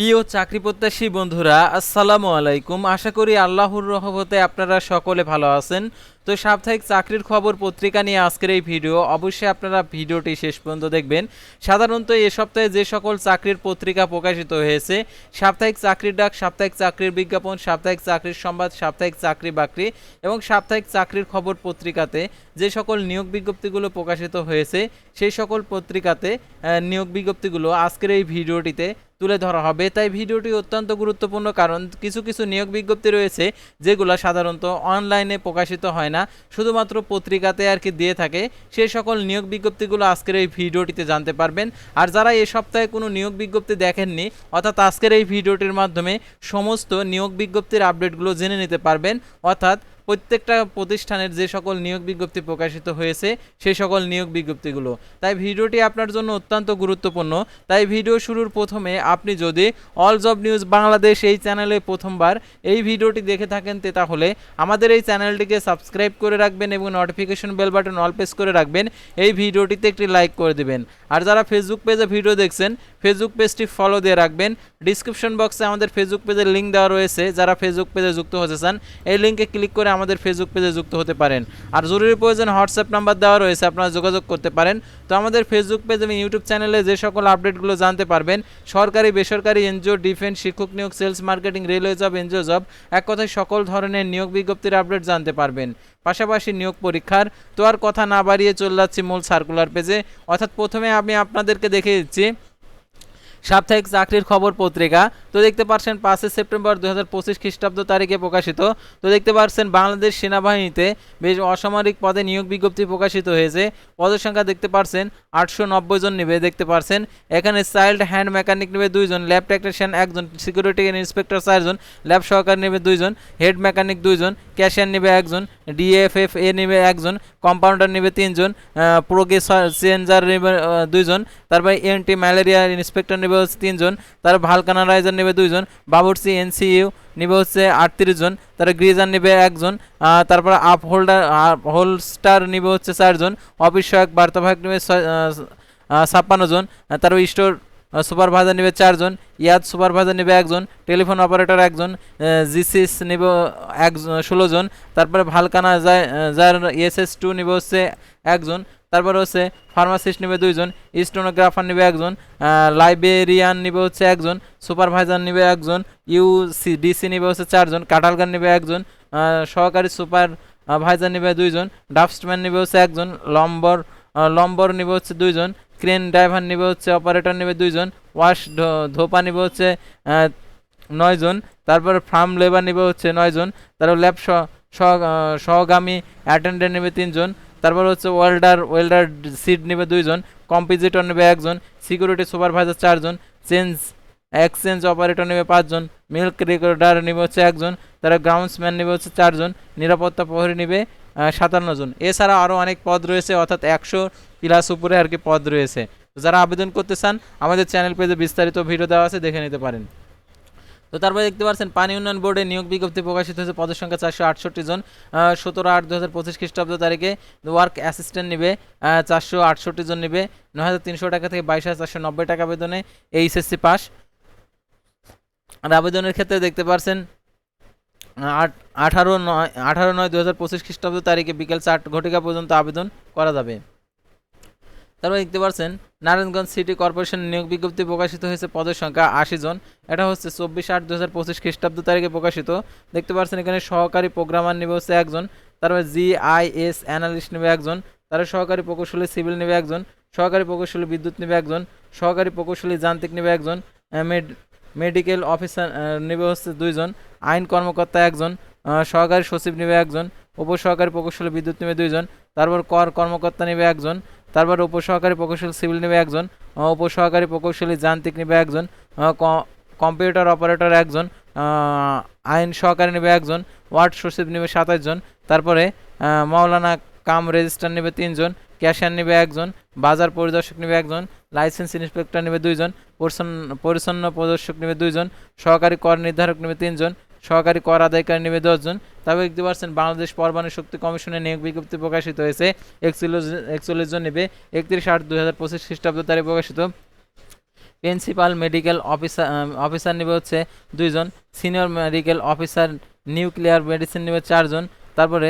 প্রিয় চাকরি প্রত্যাশী বন্ধুরা, আসসালামু আলাইকুম। আশা করি আল্লাহর রহমতে আপনারা সকলে ভালো আছেন। তো সাপ্তাহিক চাকরির খবর পত্রিকা নিয়ে আজকের এই ভিডিও, অবশ্যই আপনারা ভিডিওটি শেষ পর্যন্ত দেখবেন। সাধারণত এ সপ্তাহে যে সকল চাকরির পত্রিকা প্রকাশিত হয়েছে, সাপ্তাহিক চাকরির ডাক, সাপ্তাহিক চাকরির বিজ্ঞাপন, সাপ্তাহিক চাকরির সংবাদ, সাপ্তাহিক চাকরি বাকরি এবং সাপ্তাহিক চাকরির খবর পত্রিকাতে যে সকল নিয়োগ বিজ্ঞপ্তিগুলো প্রকাশিত হয়েছে, সেই সকল পত্রিকাতে নিয়োগ বিজ্ঞপ্তিগুলো আজকের এই ভিডিওটিতে তুলে ধরা হবে। তাই ভিডিওটি অত্যন্ত গুরুত্বপূর্ণ কারণ কিছু কিছু নিয়োগ বিজ্ঞপ্তি রয়েছে, যেগুলো সাধারণত অনলাইনে প্রকাশিত হয় না। শুধুমাত্র পত্রিকাতে আর কি দিয়ে থাকে। সেই সকল নিয়োগ বিজ্ঞপ্তিগুলো আজকের এই ভিডিওটিতে জানতে পারবেন। আর যারা এ সপ্তাহে কোনো নিয়োগ বিজ্ঞপ্তি দেখেননি, অর্থাৎ আজকের এই ভিডিওটির মাধ্যমে সমস্ত নিয়োগ বিজ্ঞপ্তির আপডেটগুলো জেনে নিতে পারবেন। অর্থাৎ প্রত্যেকটা প্রতিষ্ঠানের যে সকল নিয়োগ বিজ্ঞপ্তি প্রকাশিত হয়েছে, সেই সকল নিয়োগ বিজ্ঞপ্তিগুলো। তাই ভিডিওটি আপনার জন্য অত্যন্ত গুরুত্বপূর্ণ। তাই ভিডিও শুরুর প্রথমে আপনি যদি অল জব নিউজ বাংলাদেশ এই চ্যানেলে প্রথমবার এই ভিডিওটি দেখে থাকেন তে তাহলে আমাদের এই চ্যানেলটিকে সাবস্ক্রাইব করে রাখবেন এবং notification bell button all press করে রাখবেন। এই ভিডিওটিতে একটি লাইক করে দেবেন। আর যারা ফেসবুক পেজে ভিডিও দেখছেন ফেসবুক পেজটি ফলো দিয়ে রাখবেন। ডিসক্রিপশন বক্সে আমাদের ফেসবুক পেজের লিঙ্ক দেওয়া রয়েছে। যারা ফেসবুক পেজে যুক্ত হতে চান, এই লিঙ্কে ক্লিক করে আমাদের ফেসবুক পেজে যুক্ত হতে পারেন। আর জরুরি প্রয়োজন হোয়াটসঅ্যাপ নাম্বার দেওয়া রয়েছে, আপনারা যোগাযোগ করতে পারেন। তো আমাদের ফেসবুক পেজ এবং ইউটিউব চ্যানেলে যে সকল আপডেটগুলো জানতে পারবেন, সরকারি, বেসরকারি এনজিও ডিফেন্স শিক্ষক নিয়োগ sales marketing railway job NGO job এক কথায় সকল ধরনের নিয়োগ বিজ্ঞপ্তির আপডেট জানতে পারবেন। পাশাপাশি নিয়োগ পরীক্ষার তো আর কথা না বাড়িয়ে চলে যাচ্ছি মূল সার্কুলার পেজে অর্থাৎ প্রথমে আমি আপনাদেরকে দেখে দিচ্ছি সাপ্তাহিক চাকরির খবর পত্রিকা। তো দেখতে পাচ্ছেন পাঁচই সেপ্টেম্বর দু হাজার পঁচিশ খ্রিস্টাব্দ তারিখে প্রকাশিত। তো দেখতে পাচ্ছেন বাংলাদেশ সেনাবাহিনীতে বেশ অসামরিক পদে নিয়োগ বিজ্ঞপ্তি প্রকাশিত হয়েছে। পদের সংখ্যা দেখতে পাচ্ছেন আটশো নব্বই জন নেবে, দেখতে পাচ্ছেন এখানে চাইল্ড হ্যান্ড মেকানিক নেবে দুইজন, ল্যাব টেকনিশিয়ান একজন, সিকিউরিটি ইন্সপেক্টর চারজন, ল্যাব সহকারী নেবে দুইজন, হেড মেকানিক দুইজন, ক্যাশিয়ার নেবে একজন ডিএফএফ এ নেবে একজন, কম্পাউন্ডার নেবে তিনজন প্রোগেস চেঞ্জার নেবে দুইজন, তারপরে এনটি ম্যালেরিয়া ইন্সপেক্টর নেবে হচ্ছে তিনজন, তার ভালকানারাইজার নেবে দুইজন বাবরসি এনসিইউ নেবে হচ্ছে আটত্রিশ জন, তারা গ্রিজার নেবে একজন তারপর আপ হোল্ডার হোলস্টার নেবে হচ্ছে চারজন, অফিস সহায়ক বার্তাবাহক নেবে ছাপ্পান্ন জন তারপর স্টোর সুপারভাইজার নেবে চারজন, ইয়াদ সুপারভাইজার নেবে একজন, টেলিফোন অপারেটর একজন জিসিস নেবে একজন ষোলো জন, তারপরে ভালকানা যায় যার এসএস টু নেবে হচ্ছে একজন, তারপরে হচ্ছে ফার্মাসিস্ট নেবে দুইজন, স্টোনোগ্রাফার নেবে একজন লাইব্রেরিয়ান নেবে হচ্ছে একজন, সুপারভাইজার নেবে একজন ইউসি ডিসি নেবে হচ্ছে চারজন কাটালগান নেবে একজন সহকারী সুপার ভাইজার নেবে দুইজন, ডাস্টম্যান নেবে হচ্ছে একজন, লম্বর লম্বর নেবে হচ্ছে দুইজন ক্রেন ড্রাইভার নেবে হচ্ছে অপারেটর নেবে দুইজন ওয়াশ ধোপা নেবে হচ্ছে নয়জন, তারপর ফার্ম লেবার নেবে হচ্ছে নয়জন, তারপর ল্যাব সহগামী অ্যাটেন্ডেন্ট নেবে তিনজন, তারপর হচ্ছে ওয়েল্ডার ওয়েল্ডার সিট নেবে দুইজন কম্পিজিটর নেবে একজন সিকিউরিটি সুপারভাইজার চারজন চেঞ্জ এক্সচেঞ্জ অপারেটর নেবে পাঁচজন মিল্ক রেকর্ডার নেবে হচ্ছে একজন তারা গ্রাউন্ডসম্যান নেবে হচ্ছে চারজন, নিরাপত্তা প্রহরী নেবে সাতান্ন জন। এছাড়া আরও অনেক পদ রয়েছে, অর্থাৎ একশো প্লাস উপরে আর কি পদ রয়েছে। যারা আবেদন করতে চান, আমাদের চ্যানেল পেজে বিস্তারিত ভিডিও দেওয়া আছে, দেখে নিতে পারেন। তো তারপরে দেখতে পাচ্ছেন, পানি উন্নয়ন বোর্ডে নিয়োগ বিজ্ঞপ্তি প্রকাশিত হয়েছে, পদের সংখ্যা চারশো আটষট্টি জন। সতেরো আট দু হাজার পঁচিশ খ্রিস্টাব্দ তারিখে ওয়ার্ক অ্যাসিস্ট্যান্ট নেবে চারশো আটষট্টি জন নেবে, নয় হাজার তিনশো টাকা থেকে বাইশ হাজার চারশো নব্বই টাকা বেতনে এইচএসসি পাস। আর আবেদনের ক্ষেত্রে দেখতে পাচ্ছেন আট, আঠারো নয় আঠারো নয় দু হাজার পঁচিশ খ্রিস্টাব্দ তারিখে বিকেল চার ঘটিকা পর্যন্ত আবেদন করা যাবে। তারপর দেখতে পাচ্ছেন, নারায়ণগঞ্জ সিটি কর্পোরেশন নিয়োগ বিজ্ঞপ্তি প্রকাশিত হয়েছে, পদের সংখ্যা আশি জন। এটা হচ্ছে চব্বিশ আট দু হাজার পঁচিশ খ্রিস্টাব্দ তারিখে প্রকাশিত। দেখতে পাচ্ছেন, এখানে সহকারী প্রোগ্রামার নেবে হচ্ছে একজন, তারপর জিআইএস অ্যানালিস্ট নেবে একজন, তারপর সহকারী প্রকৌশলী, সিভিল নেবে একজন, সহকারী প্রকৌশলী, বিদ্যুৎ নেবে একজন, সহকারী প্রকৌশলী, যান্ত্রিক নেবে একজন মেডিকেল অফিসার নেবে হচ্ছে দুইজন, আইন কর্মকর্তা একজন সহকারী সচিব নেবে একজন, উপসহকারী প্রকৌশলী বিদ্যুৎ নেবে দুইজন, তারপর কর কর্মকর্তা নেবে একজন, তারপর উপসহকারী প্রকৌশলী সিভিল নেবে একজন উপসহকারী প্রকৌশলী যান্ত্রিক নেবে একজন কম্পিউটার অপারেটর একজন আইন সহকারী নেবে একজন, ওয়ার্ড সচিব নেবে সাতাশ জন, তারপরে মাওলানা কাম রেজিস্ট্রার নেবে তিনজন, ক্যাশিয়ার নেবে একজন, বাজার পরিদর্শক নেবে একজন, লাইসেন্স ইন্সপেক্টর নেবে দুইজন পরিচ্ছন্ন পরিচ্ছন্ন প্রদর্শক নেবে দুইজন, সহকারী কর নির্ধারক নেবে তিনজন, সহকারী কর আদায়কারী নেবে দশজন। তবে দেখতে পাচ্ছেন বাংলাদেশ পরমাণু শক্তি কমিশনের নিয়োগ বিজ্ঞপ্তি প্রকাশিত হয়েছে। একচল্লিশ একচল্লিশ জন নেবে। একত্রিশ আট দুই হাজার পঁচিশ খ্রিস্টাব্দ তারিখে প্রকাশিত। প্রিন্সিপাল মেডিকেল অফিসার অফিসার নেবে হচ্ছে দুইজন, senior medical officer nuclear medicine নেবে চারজন, তারপরে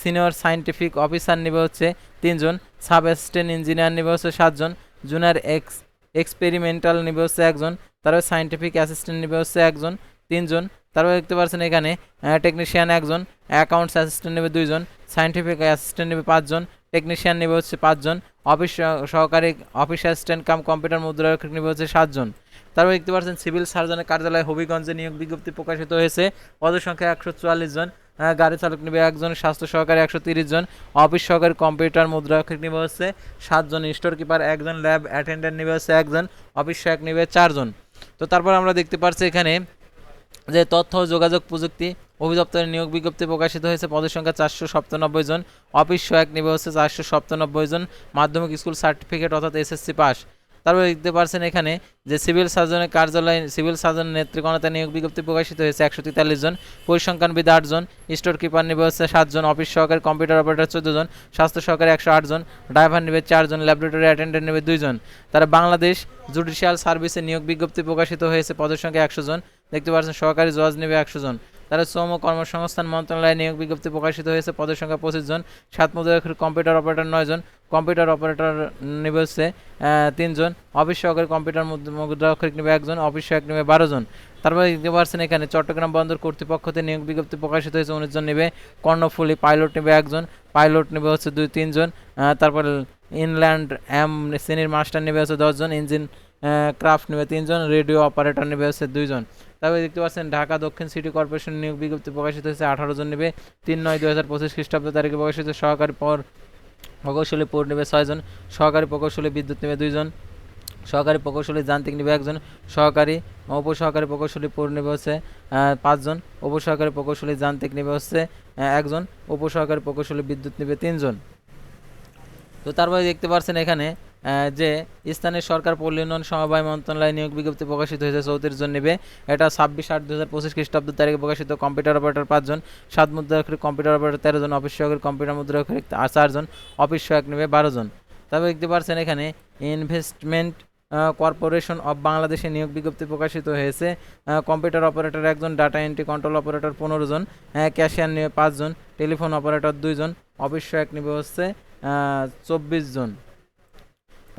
সিনিয়র সায়েন্টিফিক অফিসার নেবে হচ্ছে তিনজন, সাব অ্যাসিস্ট্যান্ট ইঞ্জিনিয়ার নেবে হচ্ছে সাতজন, জুনিয়র এক্স এক্সপেরিমেন্টাল নেবে হচ্ছে একজন তারপরে সায়েন্টিফিক অ্যাসিস্ট্যান্ট নেবে হচ্ছে একজন, তিনজন তারপরে দেখতে পাচ্ছেন এখানে টেকনিশিয়ান একজন অ্যাকাউন্টস অ্যাসিস্ট্যান্ট নেবে দুইজন সায়েন্টিফিক অ্যাসিস্ট্যান্ট নেবে পাঁচজন টেকনিশিয়ান নেবে হচ্ছে পাঁচজন অফিস সহ- সহকারী অফিস অ্যাসিস্ট্যান্ট কাম কম্পিউটার মুদ্রারক্ষক নেবে হচ্ছে সাতজন। তারপর দেখতে পাচ্ছেন সিভিল সার্জনের কার্যালয় হবিগঞ্জে নিয়োগ বিজ্ঞপ্তি প্রকাশিত হয়েছে, পদের সংখ্যা একশো চুয়াল্লিশ জন। গাড়ি চালক নেবে একজন, স্বাস্থ্য সহকারী একশো তিরিশ জন, অফিস সহকারী কম্পিউটার মুদ্রাক্ষক নেবে হচ্ছে সাতজন, স্টোর কিপার একজন, ল্যাব অ্যাটেন্ডেন্ট নেবে হচ্ছে একজন, অফিস সহায়ক নেবে চারজন। তো তারপর আমরা দেখতে পাচ্ছি এখানে যে তথ্য যোগাযোগ প্রযুক্তি অধিদপ্তরের নিয়োগ বিজ্ঞপ্তি প্রকাশিত হয়েছে, পদের সংখ্যা চারশো সপ্তানব্বই জন, অফিস সহায়ক নেবে হচ্ছে চারশো সপ্তানব্বই জন, মাধ্যমিক স্কুল সার্টিফিকেট অর্থাৎ এসএসসি পাস। তারপরে দেখতে পারছেন এখানে যে সিভিল সার্জনের কার্যালয়, সিভিল সার্জনের নেতৃকণাতে নিয়োগ বিজ্ঞপ্তি প্রকাশিত হয়েছে একশো তেতাল্লিশ জন পরিসংখ্যানবিদ আটজন স্টোর কিপার নেবে হচ্ছে সাতজন অফিস সহকারী কম্পিউটার অপারেটর চোদ্দ জন, স্বাস্থ্য সহকারী একশো আটজন ড্রাইভার নেবে চারজন ল্যাবরেটরি অ্যাটেন্ডেন্ট নেবে দুইজন তারা বাংলাদেশ জুডিশিয়াল সার্ভিসে নিয়োগ বিজ্ঞপ্তি প্রকাশিত হয়েছে, পদের সংখ্যা একশো জন, দেখতে পাচ্ছেন সহকারী জজ নেবে একশো জন। তারা শ্রম ও কর্মসংস্থান মন্ত্রণালয়ে নিয়োগ বিজ্ঞপ্তি প্রকাশিত হয়েছে। পদের সংখ্যা পঁচিশ জন। সাত মুদ্রাক্ষর কম্পিউটার অপারেটর নয় জন। কম্পিউটার অপারেটর নেবে হচ্ছে তিনজন অফিস সহকারী কম্পিউটার মুদ্রা- মুদ্রাক্ষরিক নেবে একজন, অফিস সহায়ক নেবে বারো জন। তারপরে দেখতে পাচ্ছেন এখানে চট্টগ্রাম বন্দর কর্তৃপক্ষতে নিয়োগ বিজ্ঞপ্তি প্রকাশিত হয়েছে। উনিশ জন নেবে। কর্ণফুলি পাইলট নেবে একজন। পাইলট নেবে হচ্ছে দুই তিনজন তারপর ইনল্যান্ড অ্যাম শ্রেণির মাস্টার নেবে হচ্ছে দশজন ইঞ্জিন ক্রাফট নেবে তিনজন রেডিও অপারেটর নেবে হচ্ছে দুইজন তারপরে দেখতে পাচ্ছেন ঢাকা দক্ষিণ সিটি কর্পোরেশন নিয়োগ বিজ্ঞপ্তি প্রকাশিত হয়েছে, আঠারো জন নেবে, তিন নয় দু হাজার পঁচিশ খ্রিস্টাব্দ তারিখে প্রকাশিত, সহকারী পর প্রকৌশলী পৌর নেবে ছয়জন সহকারী প্রকৌশলী বিদ্যুৎ নেবে দুইজন সহকারী প্রকৌশলী যান্ত্রিক নেবে একজন, সহকারী উপসহকারী প্রকৌশলী পৌর নেবে হচ্ছে পাঁচজন উপসহকারী প্রকৌশলী যান্ত্রিক নেবে হচ্ছে একজন, উপসহকারী প্রকৌশলী বিদ্যুৎ নেবে তিনজন তো তারপরে দেখতে পাচ্ছেন এখানে যে স্থানীয় সরকার পল্লী উন্নয়ন সমবায় মন্ত্রণালয় নিয়োগ বিজ্ঞপ্তি প্রকাশিত হয়েছে, চৌত্রিশ জন নেবে। এটা ছাব্বিশ আট দু হাজার পঁচিশ খ্রিস্টাব্দের তারিখে প্রকাশিত। কম্পিউটার অপারেটর পাঁচজন সাত মুদ্রাক্ষরিক কম্পিউটার অপারেটর তেরো জন, অফিস সহকারী, কম্পিউটার আর চারজন অফিস সহায়ক নেবে বারো জন। তারপরে দেখতে পাচ্ছেন এখানে ইনভেস্টমেন্ট কর্পোরেশন অফ বাংলাদেশে নিয়োগ বিজ্ঞপ্তি প্রকাশিত হয়েছে। কম্পিউটার অপারেটর একজন, ডাটা এন্ট্রি কন্ট্রোল অপারেটর পনেরো জন ক্যাশিয়ার নেবে পাঁচজন টেলিফোন অপারেটর দুইজন অফিস সহায়ক নেবে হচ্ছে চব্বিশ জন।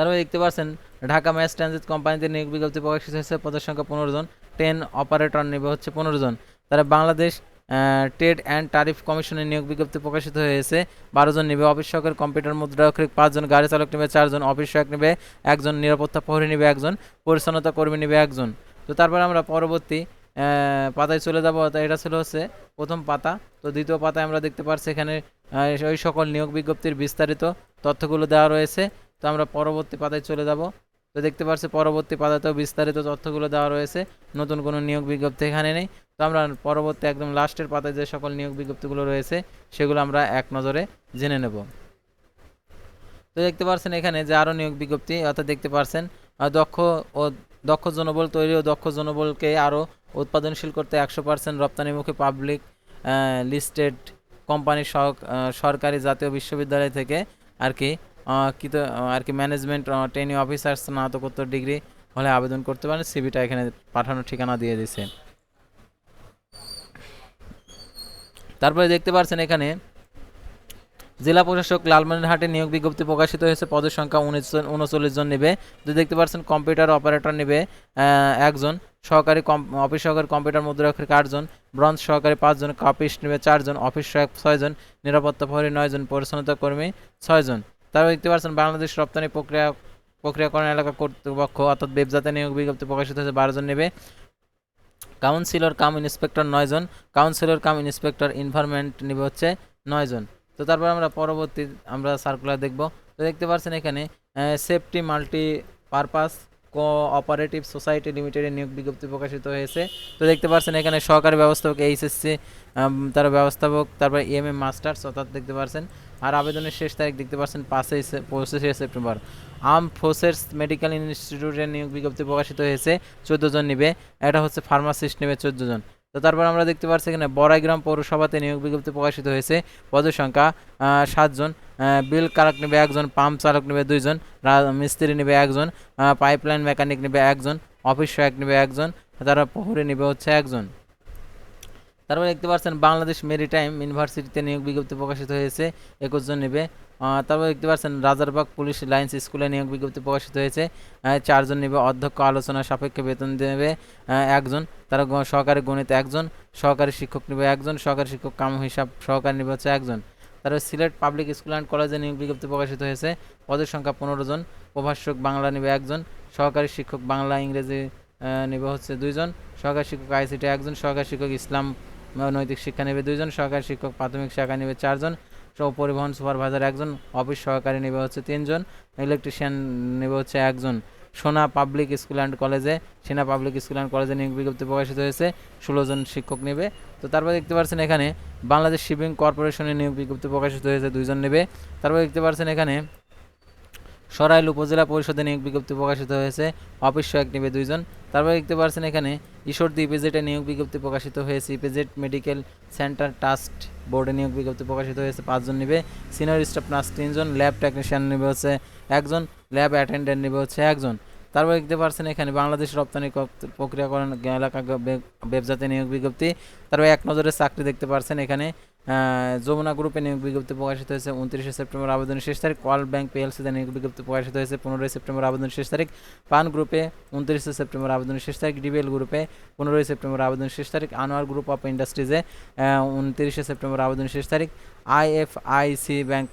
তারপরে দেখতে পাচ্ছেন ঢাকা ম্যাস ট্রানজিট কোম্পানিতে নিয়োগ বিজ্ঞপ্তি প্রকাশিত হয়েছে পদের সংখ্যা পনেরো জন টেন অপারেটর নেবে হচ্ছে পনেরো জন। তারা বাংলাদেশ ট্রেড অ্যান্ড টারিফ কমিশনের নিয়োগ বিজ্ঞপ্তি প্রকাশিত হয়েছে, বারো জন নেবে। অফিস সহকারী কম্পিউটার মুদ্রাক্ষরিক পাঁচজন গাড়ি চালক নেবে চারজন অফিস সহায়ক নেবে একজন, নিরাপত্তা প্রহরী নেবে একজন, পরিচ্ছন্নতা কর্মী নেবে একজন। তো তারপর আমরা পরবর্তী পাতায় চলে যাব। তো এটা ছিল হচ্ছে প্রথম পাতা। তো দ্বিতীয় পাতায় আমরা দেখতে পাচ্ছি এখানে ওই সকল নিয়োগ বিজ্ঞপ্তির বিস্তারিত তথ্যগুলো দেওয়া রয়েছে। তো আমরা পরবর্তী পাতায় চলে যাব। তো দেখতে পাচ্ছি, পরবর্তী পাতাতেও বিস্তারিত তথ্যগুলো দেওয়া রয়েছে। নতুন কোনো নিয়োগ বিজ্ঞপ্তি এখানে নেই। তো আমরা পরবর্তী একদম লাস্টের পাতায় যে সকল নিয়োগ বিজ্ঞপ্তিগুলো রয়েছে, সেগুলো আমরা এক নজরে জেনে নেব। তো দেখতে পাচ্ছেন এখানে যে আরও নিয়োগ বিজ্ঞপ্তি, অর্থাৎ দেখতে পাচ্ছেন দক্ষ ও দক্ষ জনবল তৈরি ও দক্ষ জনবলকে আরও উৎপাদনশীল করতে একশো পার্সেন্ট রপ্তানিমুখী পাবলিক লিস্টেড কোম্পানি সরকারি জাতীয় বিশ্ববিদ্যালয় থেকে আর কি আহ, কি তো আহ, আর কি ম্যানেজমেন্ট ট্রেনিং অফিসার স্নাতকোত্তর ডিগ্রি হলে আবেদন করতে পারেন সিভিটা এখানে পাঠানোর ঠিকানা দিয়ে দিয়েছে তারপরে দেখতে পাচ্ছেন এখানে জেলা প্রশাসক লালমনিরহাটে নিয়োগ বিজ্ঞপ্তি প্রকাশিত হয়েছে পদের সংখ্যা উনচল্লিশ জন নেবে। তো দেখতে পাচ্ছেন কম্পিউটার অপারেটর নেবে একজন। সহকারী কম অফিস সহকারী কম্পিউটার মুদ্রাক্ষরিক আটজন ব্রঞ্জ সহকারী পাঁচজন কাপিস্ট নেবে চারজন অফিস সহায়ক ছয়জন নিরাপত্তা প্রহরী নয়জন পরিচ্ছন্নতা কর্মী ছয়জন। তারপর দেখতে পাচ্ছেন বাংলাদেশ রপ্তানি প্রক্রিয়া, প্রক্রিয়াকরণ এলাকা কর্তৃপক্ষ অর্থাৎ বেবজাতে নিয়োগ বিজ্ঞপ্তি প্রকাশিত হয়েছে, বারো জন নেবে। কাউন্সিলর, কাম ইন্সপেক্টর নয়জন কাউন্সিলর, কাম ইন্সপেক্টর ইনভারমেন্ট নেবে হচ্ছে নয়জন তো তারপর আমরা পরবর্তী, আমরা সার্কুলার দেখব। তো দেখতে পাচ্ছেন এখানে safety multi purpose cooperative society লিমিটেডের নিয়োগ বিজ্ঞপ্তি প্রকাশিত হয়েছে। তো দেখতে পাচ্ছেন এখানে সহকারী ব্যবস্থাপক, এইচএসসি তার ব্যবস্থাপক, তারপর এম ইএমএ মাস্টার্স অর্থাৎ দেখতে পাচ্ছেন আর আবেদনের শেষ তারিখ দেখতে পাচ্ছেন পাঁচই পঁচিশে সেপ্টেম্বর। আর্ম ফোর্সেস মেডিকেল ইনস্টিটিউটের নিয়োগ বিজ্ঞপ্তি প্রকাশিত হয়েছে, চোদ্দ জন নিবে। এটা হচ্ছে ফার্মাসিস্ট নেবে চোদ্দ জন। তো তারপর আমরা দেখতে পাচ্ছি এখানে বড়াইগ্রাম পৌরসভাতে নিয়োগ বিজ্ঞপ্তি প্রকাশিত হয়েছে, পদের সংখ্যা সাতজন বিল কারক নেবে একজন পাম্প চালক নেবে দুইজন মিস্ত্রি নেবে একজন পাইপলাইন মেকানিক নেবে একজন অফিস সহায়ক নেবে একজন তারা প্রহরী নেবে হচ্ছে একজন তারপরে দেখতে পাচ্ছেন বাংলাদেশ মেরিটাইম ইউনিভার্সিটিতে নিয়োগ বিজ্ঞপ্তি প্রকাশিত হয়েছে, একুশ জন নেবে। তারপরে দেখতে পাচ্ছেন রাজারবাগ পুলিশ লাইন্স স্কুলে নিয়োগ বিজ্ঞপ্তি প্রকাশিত হয়েছে। চারজন নেবে, অধ্যক্ষ আলোচনা সাপেক্ষে বেতন দেবে একজন। তারা সহকারী গণিত একজন, সহকারী শিক্ষক নেবে একজন, সহকারী শিক্ষক কাম হিসাব সহকারী নেবে হচ্ছে একজন। তারপরে সিলেট পাবলিক স্কুল অ্যান্ড কলেজে নিয়োগ বিজ্ঞপ্তি প্রকাশিত হয়েছে, পদের সংখ্যা পনেরো জন, প্রভাষক বাংলা নেবে একজন, সহকারী শিক্ষক বাংলা ইংরেজি নেবে হচ্ছে দুইজন, সহকারী শিক্ষক আইসিটি একজন, সহকারী শিক্ষক ইসলাম নৈতিক শিক্ষা নেবে দুইজন, সহকারী শিক্ষক প্রাথমিক শাখা নেবে চারজন পরিবহন সুপারভাইজার একজন, অফিস সহকারী নেবে হচ্ছে তিনজন, ইলেকট্রিশিয়ান নেবে হচ্ছে একজন। সোনা পাবলিক স্কুল অ্যান্ড কলেজে, সেনা পাবলিক স্কুল অ্যান্ড কলেজে নিয়োগ বিজ্ঞপ্তি প্রকাশিত হয়েছে, ষোলো জন শিক্ষক নেবে। তো তারপর দেখতে পাচ্ছেন এখানে বাংলাদেশ শিপিং কর্পোরেশনের নিয়োগ বিজ্ঞপ্তি প্রকাশিত হয়েছে, দুইজন নেবে। তারপর দেখতে পাচ্ছেন এখানে সরাইল উপজেলা পরিষদে নিয়োগ বিজ্ঞপ্তি প্রকাশিত হয়েছে। অফিস সহায়ক নেবে দুইজন। তারপর দেখতে পাচ্ছেন এখানে ঈশ্বরদী ইপিজেটে নিয়োগ বিজ্ঞপ্তি প্রকাশিত হয়েছে। ইপিজেট মেডিকেল সেন্টার ট্রাস্ট বোর্ডে নিয়োগ বিজ্ঞপ্তি প্রকাশিত হয়েছে। পাঁচজন নেবে। সিনিয়র স্টাফ নার্স তিনজন। ল্যাব টেকনিশিয়ান নেবে হচ্ছে একজন। ল্যাব অ্যাটেন্ডেন্ট নেবে হচ্ছে একজন। তারপর দেখতে পাচ্ছেন এখানে বাংলাদেশ রপ্তানি প্রক্রিয়াকরণ এলাকা ব্যবসাতে নিয়োগ বিজ্ঞপ্তি। তারপর এক নজরে চাকরি দেখতে পাচ্ছেন এখানে যমুনা গ্রুপে নিয়োগ বিজ্ঞপ্তি প্রকাশিত হয়েছে উনত্রিশে সেপ্টেম্বর আবেদনের শেষ তারিখ। কল ব্যাংক পিএলসিতে নিয়োগ বিজ্ঞপ্তি প্রকাশিত হয়েছে পনেরোই সেপ্টেম্বর আবেদনের শেষ তারিখ। পান গ্রুপে উনত্রিশে সেপ্টেম্বর আবেদনের শেষ তারিখ। ডিবিএল গ্রুপে পনেরোই সেপ্টেম্বর আবেদনের শেষ তারিখ। আনোয়ার গ্রুপ অফ ইন্ডাস্ট্রিজে উনত্রিশে সেপ্টেম্বর আবেদনের শেষ তারিখ। আইএফআইসি ব্যাংক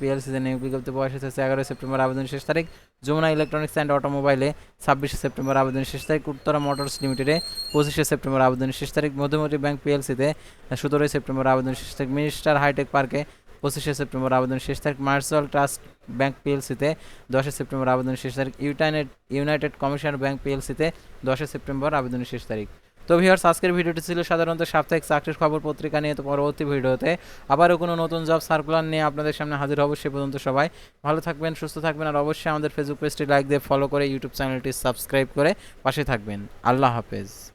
পিএলসিতে নিয়োগ বিজ্ঞপ্তি প্রকাশিত হয়েছে এগারোই সেপ্টেম্বর আবেদনের শেষ তারিখ। যমুনা ইলেকট্রনিক্স অ্যান্ড অটোমোবাইলে ছাব্বিশে সেপ্টেম্বর আবেদনের শেষ তারিখ, উত্তরা মোটরস লিমিটেডে পঁচিশে সেপ্টেম্বর আবেদনের শেষ তারিখ মধ্যমতি ব্যাংক পিএলসিতে সতেরোই সেপ্টেম্বর আবেদনের শেষ তারিখ, মিনিস্টার হাইটেক পার্কে পঁচিশে সেপ্টেম্বর আবেদন শেষ তারিখ মার্শাল ট্রাস্ট ব্যাংক পিএলসিতে দশই সেপ্টেম্বর আবেদনের শেষ তারিখ, ইউটাইনেড, ইউনাইটেড কমিশনার ব্যাংক পিএলসিতে দশই সেপ্টেম্বর আবেদনের শেষ তারিখ। তো ভিউয়ার্স আজকের ভিডিওটি ছিল সাধারণত সাপ্তাহিক চাকরির খবর পত্রিকা নিয়ে। তো পরবর্তী ভিডিওতে আবারও কোনো নতুন জব সার্কুলার নিয়ে আপনাদের সামনে হাজির হব সে পর্যন্ত সবাই। ভালো থাকবেন, সুস্থ থাকবেন আর অবশ্যই আমাদের ফেসবুক পেজটি লাইক দিয়ে ফলো করে ইউটিউব চ্যানেলটি সাবস্ক্রাইব করে পাশে থাকবেন। আল্লাহ হাফেজ।